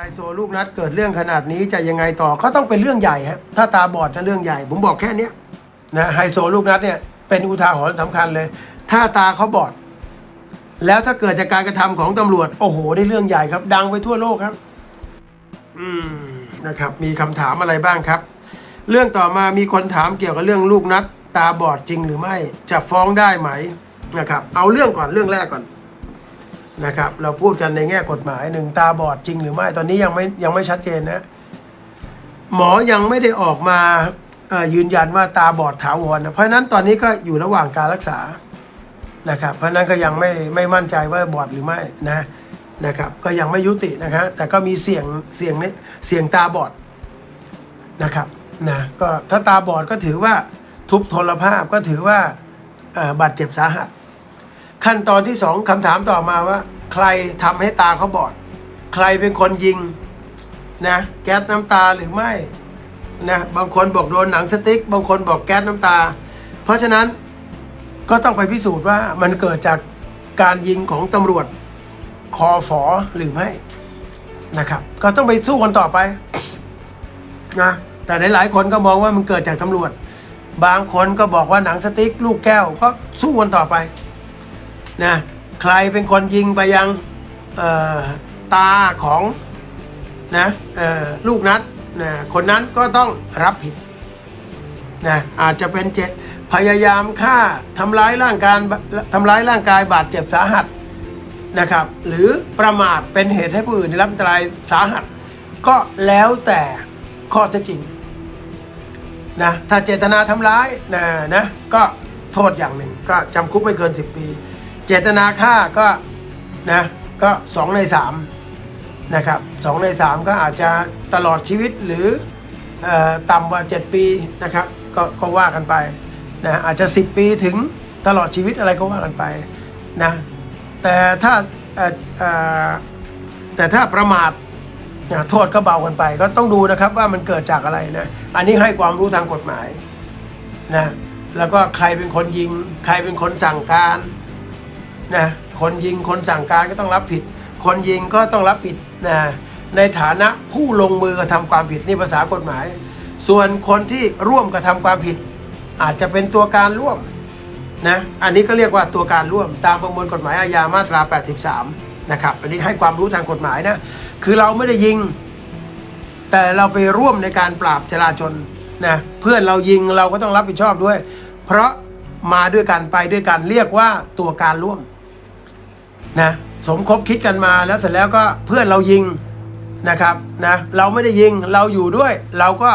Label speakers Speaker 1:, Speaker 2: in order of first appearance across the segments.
Speaker 1: ไฮโซลูกนัดเกิดเรื่องขนาดนี้จะยังไงต่อก็ต้องเป็นเรื่องใหญ่ฮะถ้าตาบอดนะเรื่องใหญ่ ผมบอกแค่นี้นะไฮโซลูกนัดเนี่ยเป็นอุทาหรณ์สำคัญเลย ถ้าตาเขาบอด แล้วถ้าเกิดจากการกระทำของตำรวจ โอ้โหได้เรื่องใหญ่ครับ ดังไปทั่วโลกครับ อืมนะครับ มีคำถามอะไรบ้างครับ เรื่องต่อมามีคนถามเกี่ยวกับเรื่องลูกนัด ตาบอดจริงหรือไม่จะฟ้องได้ไหมนะครับ เอาเรื่องก่อนเรื่องแรกก่อน นะครับเราพูดกันในแง่กฎหมายหนึ่งตาบอดจริงหรือไม่ตอนนี้ยังไม่ยังไม่ชัดเจนนะหมอยังไม่ได้ออกมายืนยันว่าตาบอดถาวรนะเพราะนั้นตอนนี้ก็อยู่ระหว่างการรักษานะครับ เพราะนั้นก็ยังไม่ไม่มั่นใจว่าบอดหรือไม่นะนะครับก็ยังไม่ยุตินะครับแต่ก็มีเสียงเสียงนี้เสียงตาบอดนะครับนะก็ถ้าตาบอดก็ถือว่าทุพพลภาพก็ถือว่าบาดเจ็บสาหัส ขั้นตอนที่สองคำถามต่อมาว่า ใครทำให้ตาเขาบอด ใครเป็นคนยิงนะ แก๊สน้ำตาหรือไม่นะบางคนบอกโดนหนังสติ๊ก บางคนบอกแก๊สน้ำตา เพราะฉะนั้นก็ต้องไปพิสูจน์ว่ามันเกิดจากการยิงของตำรวจคอฝอหรือไม่นะครับ ก็ต้องไปสู้กันต่อไปนะแต่หลายๆคนก็มองว่ามันเกิดจากตำรวจ บางคนก็บอกว่าหนังสติ๊ก ลูกแก้วก็สู้กันต่อไป นะใครเป็นคนยิงไปยังตาของนะลูกนัดนะคนนั้นก็ต้องรับผิดนะอาจจะเป็นเจพยายามฆ่าทำร้ายร่างกายทำร้ายร่างกายบาดเจ็บสาหัสนะครับ หรือประมาทเป็นเหตุให้ผู้อื่นได้รับอันตรายสาหัส ก็แล้วแต่ข้อเท็จจริงนะถ้าเจตนาทำร้ายนะนะก็โทษอย่างหนึ่งก็จำคุกไม่เกิน 10 ปี เจตนาฆ่าก็นะก็สองในสามนะครับสองในสามก็อาจจะตลอดชีวิตหรืออต่ำกว่า 7 ปีนะครับก็ก็ว่ากันไปนะอาจจะ 10 ปีถึงตลอดชีวิตอะไรก็ว่ากันไปนะแต่ถ้าแต่ถ้าประมาทนะโทษก็เบากันไป ก็ต้องดูนะครับว่ามันเกิดจากอะไรนะอันนี้ให้ความรู้ทางกฎหมายนะแล้วก็ใครเป็นคนยิง ใครเป็นคนสั่งการ นะคนยิงคนสั่งการก็ต้องรับผิด คนยิงก็ต้องรับผิดนะในฐานะผู้ลงมือกระทำความผิดนี่ภาษากฎหมาย ส่วนคนที่ร่วมกระทำความผิด อาจจะเป็นตัวการร่วมนะอันนี้ก็เรียกว่าตัวการร่วมตามประมวลกฎหมายอาญามาตรา 83 นะครับ อันนี้ให้ความรู้ทางกฎหมายนะ คือเราไม่ได้ยิง แต่เราไปร่วมในการปราบจราจนนะเพื่อนเรายิงเราก็ต้องรับผิดชอบด้วย เพราะมาด้วยกันไปด้วยกันเรียกว่าตัวการร่วม นะสมคบคิดกันมาแล้วเสร็จแล้วก็เพื่อนเรายิงนะครับนะเราไม่ได้ยิงเราอยู่ด้วย เราก็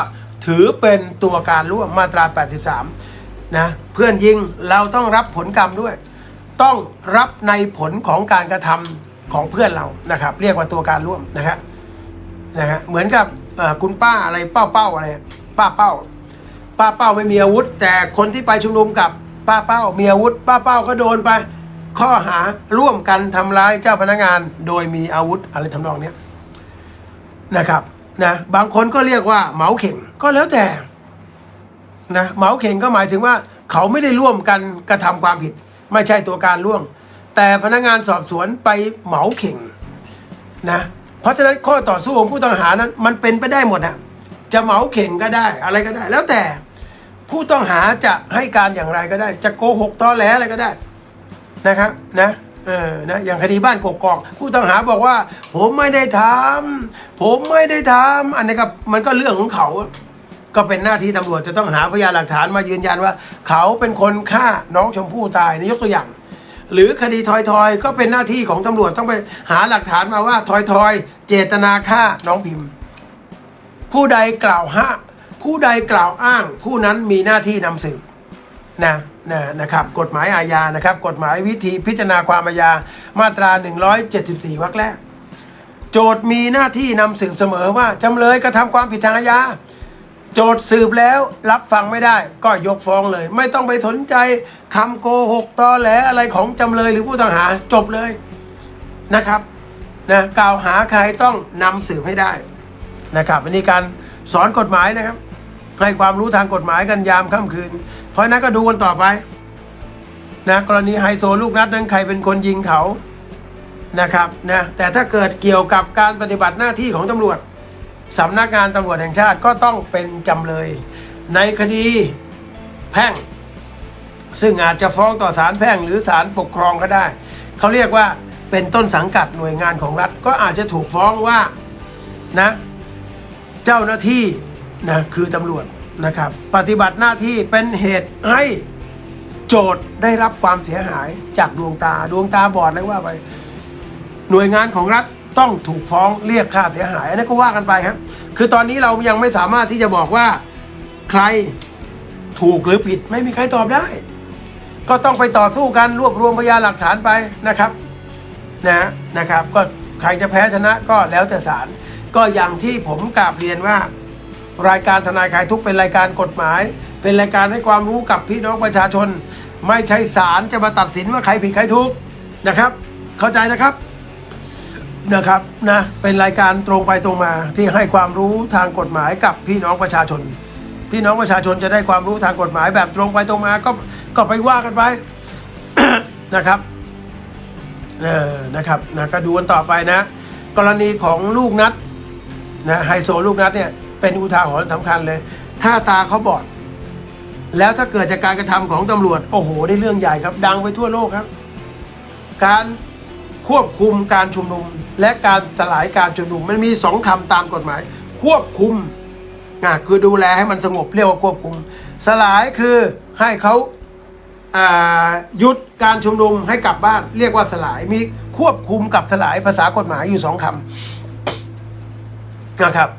Speaker 1: ถือเป็นตัวการร่วมมาตรา 83นะเพื่อนยิงเราต้องรับผลกรรมด้วย ต้องรับในผลของการกระทำของเพื่อนเรานะครับ เรียกว่าตัวการร่วมนะครับนะฮะเหมือนกับคุณป้าอะไรเป้าเป้าอะไรป้าเป้า ป้าเป้าไม่มีอาวุธ แต่คนที่ไปชุมนุมกับป้าเป้ามีอาวุธ ป้าเป้าก็โดนไป ข้อหาร่วมกันทำร้ายเจ้าพนักงาน โดยมีอาวุธอะไรทำนองเนี้นะครับนะบางคนก็เรียกว่าเหมาเข่งก็แล้วแต่นะเหมาเข่งก็หมายถึงว่าเขาไม่ได้ร่วมกันกระทำความผิด ไม่ใช่ตัวการร่วมแต่พนักงานสอบสวนไปเหมาเข่งนะเพราะฉะนั้นข้อต่อสู้ของผู้ต้องหานั้นมันเป็นไปได้หมดอะจะเหมาเข่งก็ได้อะไรก็ได้ แล้วแต่ผู้ต้องหาจะให้การอย่างไรก็ได้ จะโกหกตอแหลอะไรก็ได้ นะครับนะเออนะอย่างคดีบ้านกกอกผู้ต้องหาบอกว่า ผมไม่ได้ทำผมไม่ได้ทำอันนี้ก็มันก็เรื่องของเขาก็เป็นหน้าที่ตำรวจจะต้องหาพยานหลักฐานมายืนยันว่า เขาเป็นคนฆ่าน้องชมพู่ตายนี่ยกตัวอย่าง หรือคดีทอยทอยก็เป็นหน้าที่ของตำรวจต้องไปหาหลักฐานมาว่าทอยทอยเจตนาฆ่าน้องพิมพ์ ผู้ใดกล่าวหาผู้ใดกล่าวอ้าง ผู้นั้นมีหน้าที่นำสืบ นะนะนะครับกฎหมายอาญานะครับกฎหมายวิธีพิจารณาความอาญามาตรา 174วรรคแรก โจทย์มีหน้าที่นำสืบเสมอว่าจำเลยกระทำความผิดทางอาญาโจทย์สืบแล้วรับฟังไม่ได้ ก็ยกฟ้องเลย ไม่ต้องไปสนใจคำโกหกตอแหลอะไรของจำเลยหรือผู้ต้องหาจบเลยนะครับนะกล่าวหาใครต้องนำสืบให้ได้นะครับอันนี้การสอนกฎหมายนะครับ ให้ความรู้ทางกฎหมายกันยามค่ำคืน เพราะนั้นก็ดูกันต่อไปนะกรณีไฮโซลูกนัดนั้นใครเป็นคนยิงเขานะครับนะแต่ถ้าเกิดเกี่ยวกับการปฏิบัติหน้าที่ของตำรวจสำนักงานตำรวจแห่งชาติก็ต้องเป็นจำเลย ในคดีแพ่ง ซึ่งอาจจะฟ้องต่อศาลแพ่งหรือศาลปกครองก็ได้ เขาเรียกว่าเป็นต้นสังกัดหน่วยงานของรัฐก็อาจจะถูกฟ้องว่านะเจ้าหน้าที่ นะคือตำรวจนะครับ ปฏิบัติหน้าที่เป็นเหตุให้โจทย์ได้รับความเสียหายจากดวงตาดวงตาบอดแล้วว่าไป หน่วยงานของรัฐต้องถูกฟ้องเรียกค่าเสียหายอันนี้ก็ว่ากันไปครับคือตอนนี้เรายังไม่สามารถที่จะบอกว่าใครถูกหรือผิดไม่มีใครตอบได้ ก็ต้องไปต่อสู้กันรวบรวมพยานหลักฐานไปนะครับนะนะครับ ก็ใครจะแพ้ชนะก็แล้วแต่ศาลก็อย่างที่ผมกราบเรียนว่า รายการทนายคลายทุกเป็นรายการกฎหมาย เป็นรายการให้ความรู้กับพี่น้องประชาชน ไม่ใช่ศาลจะมาตัดสินว่าใครผิดใครถูกนะครับ เข้าใจนะครับนะครับนะเป็นรายการตรงไปตรงมาที่ให้ความรู้ทางกฎหมายกับพี่น้องประชาชน พี่น้องประชาชนจะได้ความรู้ทางกฎหมายแบบตรงไปตรงมาก็ก็ไปว่ากันไปนะครับเออนะครับนะก็ดูกันต่อไปนะ กรณีของลูกนัดนะไฮโซลูกนัดเนี่ย เป็นอุทาหรณ์สำคัญเลย ถ้าตาเขาบอด แล้วถ้าเกิดจากการกระทำของตำรวจ โอ้โห ได้เรื่องใหญ่ครับ ดังไปทั่วโลกครับ การควบคุมการชุมนุม และการสลายการชุมนุม มันมีสองคำตามกฎหมาย ควบคุมอะคือดูแลให้มันสงบเรียกว่าควบคุม สลายคือให้เขาาหยุดการชุมนุมให้กลับบ้าน เรียกว่าสลายมีควบคุมกับสลายภาษากฎหมายอยู่สองคำนะครับ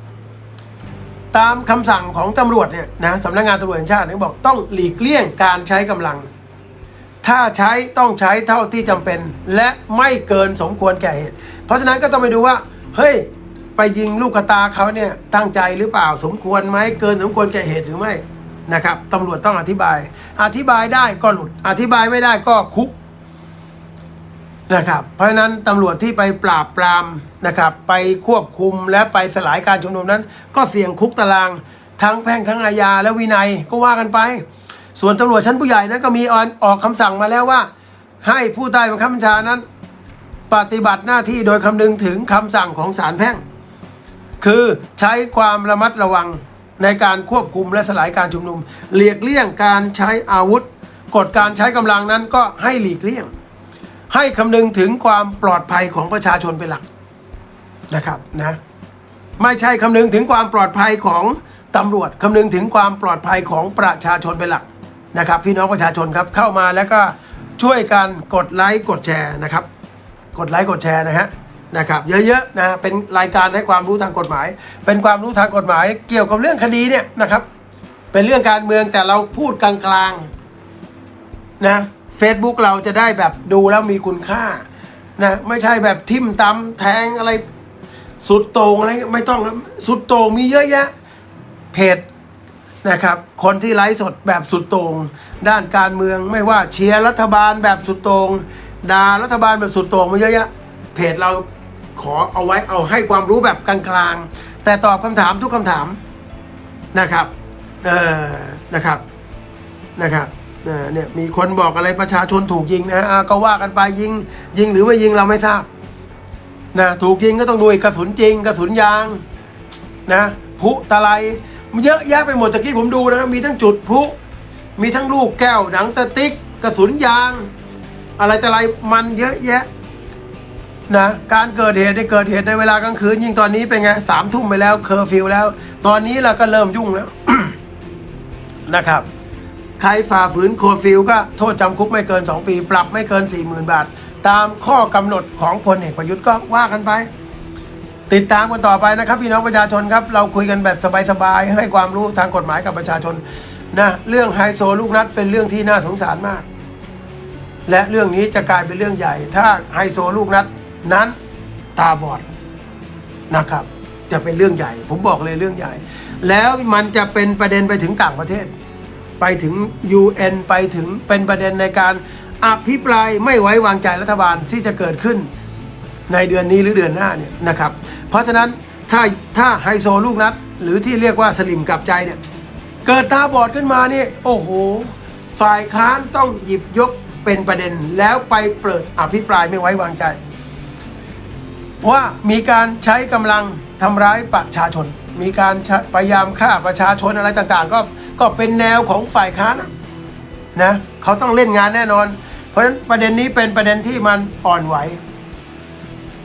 Speaker 1: ตามคำสั่งของตำรวจเนี่ยนะสำนักงานตำรวจแห่งชาติเนี่ยบอกต้องหลีกเลี่ยงการใช้กำลัง ถ้าใช้ต้องใช้เท่าที่จำเป็น และไม่เกินสมควรแก่เหตุ เพราะฉะนั้นก็ต้องไปดูว่าเฮ้ยไปยิงลูกตาเขาเนี่ยตั้งใจหรือเปล่าสมควรไหมเกินสมควรแก่เหตุหรือไม่นะครับตำรวจต้องอธิบาย อธิบายได้ก็หลุดอธิบายไม่ได้ก็คุก นะครับ เพราะฉะนั้นตำรวจที่ไปปราบปรามนะครับ ไปควบคุมและไปสลายการชุมนุมนั้น ก็เสี่ยงคุกตาราง ทั้งแพ่งทั้งอาญาและวินัยก็ว่ากันไป ส่วนตำรวจชั้นผู้ใหญ่นั้นก็มีออนออกคำสั่งมาแล้วว่า ให้ผู้ใต้บังคับบัญชานั้น ปฏิบัติหน้าที่โดยคำนึงถึงคำสั่งของศาลแพ่ง คือใช้ความระมัดระวังในการควบคุมและสลายการชุมนุมหลีกเลี่ยงการใช้อาวุธ กฎการใช้กำลังนั้นก็ให้หลีกเลี่ยง ให้คำนึงถึงความปลอดภัยของประชาชนเป็นหลักนะครับนะไม่ใช่คำนึงถึงความปลอดภัยของตำรวจคำนึงถึงความปลอดภัยของประชาชนเป็นหลักนะครับ พี่น้องประชาชนครับเข้ามาแล้วก็ช่วยกันกดไลค์กดแชร์นะครับ กดไลค์กดแชร์นะฮะนะครับ เยอะๆนะเป็นรายการให้ความรู้ทางกฎหมาย เป็นความรู้ทางกฎหมาย เกี่ยวกับเรื่องคดีเนี่ยนะครับ เป็นเรื่องการเมืองแต่เราพูดกลางๆนะ Facebook เราจะได้แบบดูแล้วมีคุณค่านะไม่ใช่แบบทิมตำแทงอะไร สุดโต่งอะไรไม่ต้องสุดโต่งมีเยอะแยะเพจนะครับคนที่ไลฟ์สดแบบสุดโต่งด้านการเมืองไม่ว่าเชียร์รัฐบาลแบบสุดโต่งด่ารัฐบาลแบบสุดโต่งมาเยอะแยะเพจเราขอเอาไว้เอาให้ความรู้แบบกลางๆ แต่ตอบคำถามทุกคำถามนะครับเออนะครับนะครับ เออเนี่ยมีคนบอกอะไรประชาชนถูกยิงนะอ่าก็ว่ากันไปยิง ยิงหรือไม่ยิงเราไม่ทราบนะถูกยิงก็ต้องดูกระสุนจริง กระสุนยางนะพุตะไลมันเยอะแยะไปหมดตะกี้ผมดูนะมีทั้งจุดพุมีทั้งลูกแก้วหนังสติ๊ก กระสุนยาง อะไรตะไลมันเยอะแยะนะการเกิดเหตุได้เกิดเหตุในเวลากลางคืน ยิ่งตอนนี้เป็นไงสามทุ่มไปแล้วเคอร์ฟิวแล้ว ตอนนี้เราก็เริ่มยุ่งแล้วนะครับ ใครฝ่าฝืนโคฟิวก็โทษจำคุกไม่เกิน 2 ปี ปรับไม่เกิน 40,000 บาท ตามข้อกำหนดของพลเอกประยุทธ์ก็ว่ากันไป ติดตามกันต่อไปนะครับ พี่น้องประชาชนครับ เราคุยกันแบบสบายๆให้ความรู้ทางกฎหมายกับประชาชนนะเรื่องไฮโซลูกนัดเป็นเรื่องที่น่าสงสารมาก และเรื่องนี้จะกลายเป็นเรื่องใหญ่ ถ้าไฮโซลูกนัดนั้นตาบอดนะครับ จะเป็นเรื่องใหญ่ ผมบอกเลยเรื่องใหญ่ แล้วมันจะเป็นประเด็นไปถึงต่างประเทศ ไปถึง UN ไปถึงเป็นประเด็นในการอภิปรายไม่ไว้วางใจรัฐบาลที่จะเกิดขึ้นในเดือนนี้หรือเดือนหน้าเนี่ยนะครับ เพราะฉะนั้นถ้าถ้าไฮโซลูกนัด หรือที่เรียกว่าสลิมกลับใจเนี่ยเกิดตาบอดขึ้นมานี่โอ้โห ฝ่ายค้านต้องหยิบยกเป็นประเด็นแล้วไปเปิดอภิปรายไม่ไว้วางใจ ว่ามีการใช้กำลังทำร้ายประชาชน มีการพยายามฆ่าประชาชนอะไรต่างๆ ก็ก็เป็นแนวของฝ่ายค้านนะเขาต้องเล่นงานแน่นอน เพราะฉะนั้นประเด็นนี้เป็นประเด็นที่มันอ่อนไหว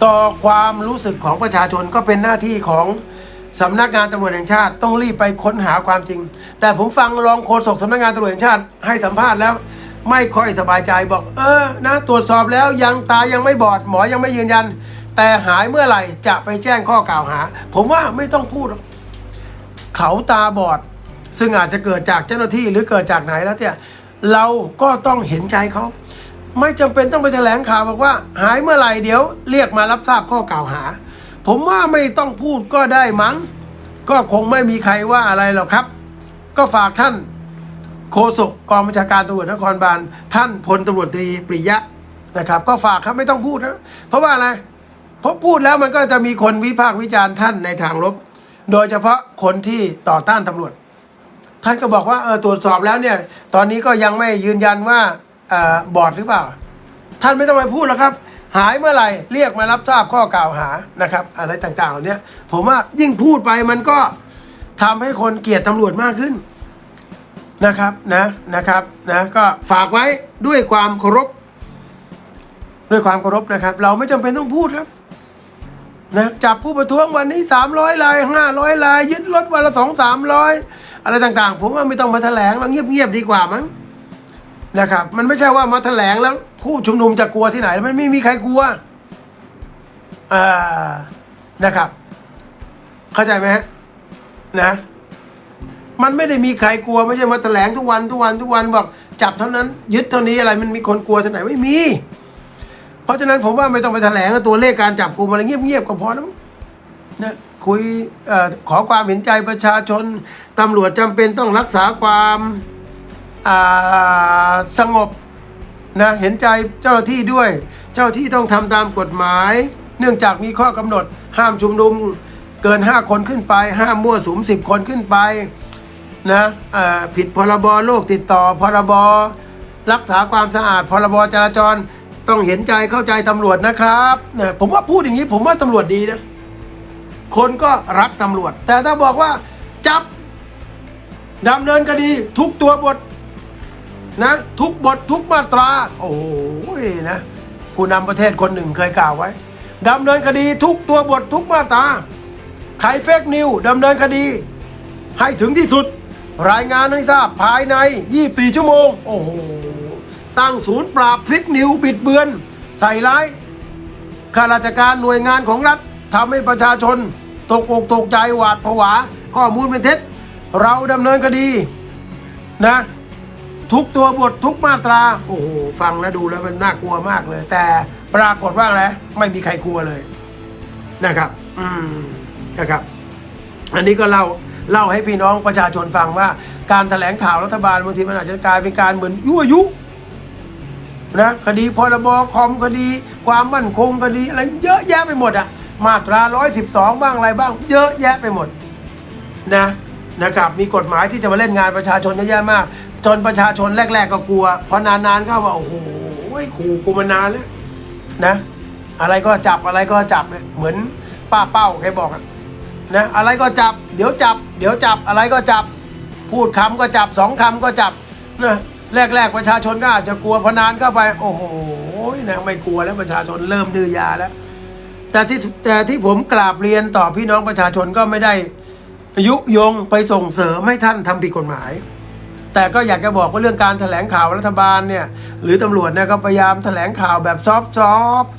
Speaker 1: ต่อความรู้สึกของประชาชนก็เป็นหน้าที่ของสำนักงานตำรวจแห่งชาติ ต้องรีบไปค้นหาความจริง แต่ผมฟังรองโฆษกสำนักงานตำรวจแห่งชาติให้สัมภาษณ์แล้ว ไม่ค่อยสบายใจบอก เออนะตรวจสอบแล้วยังตายังไม่บอดหมอยังไม่ยืนยัน แต่หายเมื่อไหร่จะไปแจ้งข้อกล่าวหา ผมว่าไม่ต้องพูด เขาตาบอด ซึ่งอาจจะเกิดจากเจ้าหน้าที่หรือเกิดจากไหนแล้วเนี่ยเราก็ต้องเห็นใจเขาไม่จำเป็นต้องไปแถลงข่าวบอกว่า หายเมื่อไหร่เดี๋ยว เรียกมารับทราบข้อกล่าวหา ผมว่าไม่ต้องพูดก็ได้มั้ง ก็คงไม่มีใครว่าอะไรหรอกครับ ก็ฝากท่านโฆษกกองบัญชาการตำรวจนครบาลท่านพลตำรวจตรีปริยะนะครับ ก็ฝากครับไม่ต้องพูดนะเพราะว่าอะไร เพราะพูดแล้วมันก็จะมีคนวิพากษ์วิจารณ์ท่านในทางลบ โดยเฉพาะคนที่ต่อต้านตำรวจ ท่านก็บอกว่าเออตรวจสอบแล้วเนี่ย ตอนนี้ก็ยังไม่ยืนยันว่าออบอดหรือเปล่า ท่านไม่ต้องไปพูดแล้วครับ หายเมื่อไหร่เรียกมารับทราบข้อกล่าวหานะครับ อะไรต่างๆเหล่านี้ผมว่ายิ่งพูดไปมันก็ทำให้คนเกลียดตำรวจมากขึ้นนะครับนะนะครับนะก็ฝากไว้ด้วยความเคารพด้วยความเคารพนะครับ เราไม่จำเป็นต้องพูดครับ นะจับผู้ประท้วงวันนี้ 300ลาย500ลายยึดรถวันละสองสามร้อยอะไรต่างๆ ผมว่าไม่ต้องมาแถลงแล้วเงียบๆดีกว่ามั้งนะครับ มันไม่ใช่ว่ามาแถลงแล้วผู้ชุมนุมจะกลัวที่ไหน มันไม่มีใครกลัวอ่านะครับ เข้าใจไหมฮะนะมันไม่ได้มีใครกลัวไม่ใช่มาแถลงทุกวันทุกวันทุกวันบอกจับเท่านั้น ยึดเท่านี้อะไรมันมีคนกลัวที่ไหนไม่มี เพราะฉะนั้นผมว่าไม่ต้องไปแถลงตัวเลขการจับกลุ่มอะไรเงียบๆก็พอแล้วนะคุยอขอความเห็นใจประชาชนตำรวจจำเป็นต้องรักษาความสงบนะเห็นใจเจ้าหน้าที่ด้วย เจ้าที่ต้องทำตามกฎหมาย เนื่องจากมีข้อกำหนด ห้ามชุมนุมเกิน 5 คนขึ้นไป ห้ามมั่วสุม 10 คนขึ้นไปนะผิดพรบโรคติดต่อพรบรักษาความสะอาดพรบจราจร ต้องเห็นใจเข้าใจตำรวจนะครับผมว่าพูดอย่างนี้ผมว่าตำรวจดีนะ คนก็รักตำรวจ แต่ถ้าบอกว่าจับดำเนินคดีทุกตัวบทนะทุกบททุกมาตรา โอ้ยนะ ผู้นำประเทศคนหนึ่งเคยกล่าวไว้ดำเนินคดีทุกตัวบททุกมาตราใครเฟกนิวดำเนินคดี ให้ถึงที่สุด รายงานให้ทราบภายใน 24 ชั่วโมง โอ้โห ตั้งศูนย์ปราบฟิกนิวบิดเบือน ใส่ร้ายข้าราชการหน่วยงานของรัฐทำให้ประชาชน ตกอกตกใจหวาดผวา ข้อมูลเป็นเท็จ เราดำเนินคดีนะทุกตัวบททุกมาตรา โอ้โหฟังแล้วดูแล้วมันน่ากลัวมากเลย แต่ปรากฏว่าอะไรไม่มีใครกลัวเลยนะครับ อืมนะครับ อันนี้ก็เล่าเล่าให้พี่น้องประชาชนฟังว่า การแถลงข่าวรัฐบาลบางทีมันอาจจะกลายเป็นการเหมือนยั่วยุ นะคดีพรบคอมคดี ความมั่นคงคดีอะไรเยอะแยะไปหมดอะมาตราร้อยสิบสองบ้างอะไรบ้าง เยอะแยะไปหมดนะนะครับมีกฎหมายที่จะมาเล่นงานประชาชนเยอะแยะมาก จนประชาชนแรก ๆ ก็กลัว พอนานๆเข้าว่าโอ้โหขู่กูมานานแล้วนะ อะไรก็จับอะไรก็จับเนี่ยเหมือนป้าเป้าแกบอกนะอะไรก็จับ เดี๋ยวจับ เดี๋ยวจับอะไรก็จับ พูดคำก็จับสองคำก็จับนะ แรก ๆ ประชาชนก็อาจจะกลัวพนานเข้าไป โอ้โหนะไม่กลัวแล้วประชาชนเริ่มดื้อยาแล้ว แต่ที่แต่ที่ผมกราบเรียนต่อพี่น้องประชาชนก็ไม่ได้ยุยงไปส่งเสริมให้ท่านทำผิดกฎหมาย แต่ก็อยากจะบอกว่าเรื่องการแถลงข่าวรัฐบาลเนี่ย หรือตำรวจเนี่ยก็พยายามแถลงข่าวแบบซอฟต์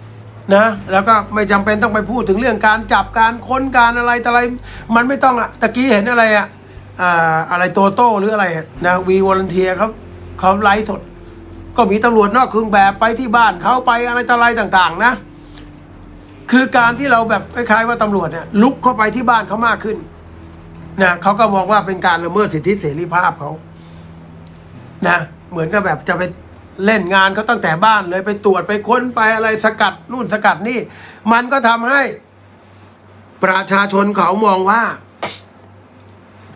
Speaker 1: ๆนะแล้วก็ไม่จำเป็นต้องไปพูดถึงเรื่องการจับการค้นการอะไรแต่อะไร มันไม่ต้องอะตะกี้เห็นอะไรอะ อะไรโตโต้หรืออะไรนะวีวอลเทียเขาเขาไลฟ์สด ก็มีตำรวจนอกเครื่องแบบไปที่บ้านเขาไปอะไรต่ออะไรต่างๆนะ คือการที่เราแบบคล้ายๆว่าตำรวจเนี่ยลุกเข้าไปที่บ้านเขามากขึ้นนะเขาก็มองว่าเป็นการละเมิดสิทธิเสรีภาพเขานะเหมือนกับแบบจะไปเล่นงานเขาตั้งแต่บ้านเลยไปตรวจไปค้นไปอะไรสกัดนู่นสกัดนี่ มันก็ทำให้ประชาชนเขามองว่า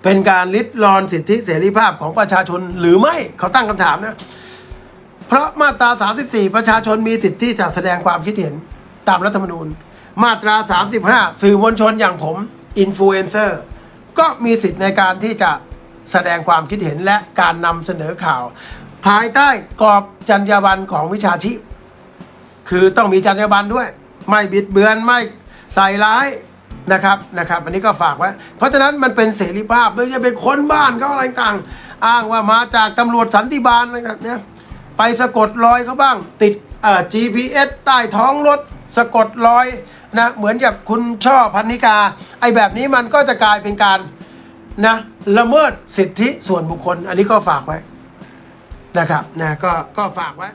Speaker 1: เป็นการลิดรอนสิทธิเสรีภาพของประชาชนหรือไม่เขาตั้งคำถามนะ เพราะมาตรา 34 ประชาชนมีสิทธิจะแสดงความคิดเห็นตามรัฐธรรมนูญ มาตรา 35 สื่อมวลชนอย่างผมอินฟลูเอนเซอร์ก็มีสิทธิในการที่จะแสดงความคิดเห็นและการนำเสนอข่าว ภายใต้กรอบจรรยาบรรณของวิชาชีพ คือต้องมีจรรยาบรรณด้วย ไม่บิดเบือนไม่ใส่ร้าย นะครับนะครับอันนี้ก็ฝากไว้เพราะฉะนั้นมันเป็นเสรีภาพไม่ใช่ไปค้นบ้านเขาอะไรต่างอ้างว่ามาจากตำรวจสันติบาลอะไรแบบเนี้ยไปสะกดรอยเขาบ้าง ติดเอ่อ GPS ใต้ท้องรถสะกดรอยนะเหมือนกับคุณช่อพันนิกา ไอแบบนี้มันก็จะกลายเป็นการนะละเมิดสิทธิส่วนบุคคล อันนี้ก็ฝากไว้นะครับนะก็ก็ฝากไว้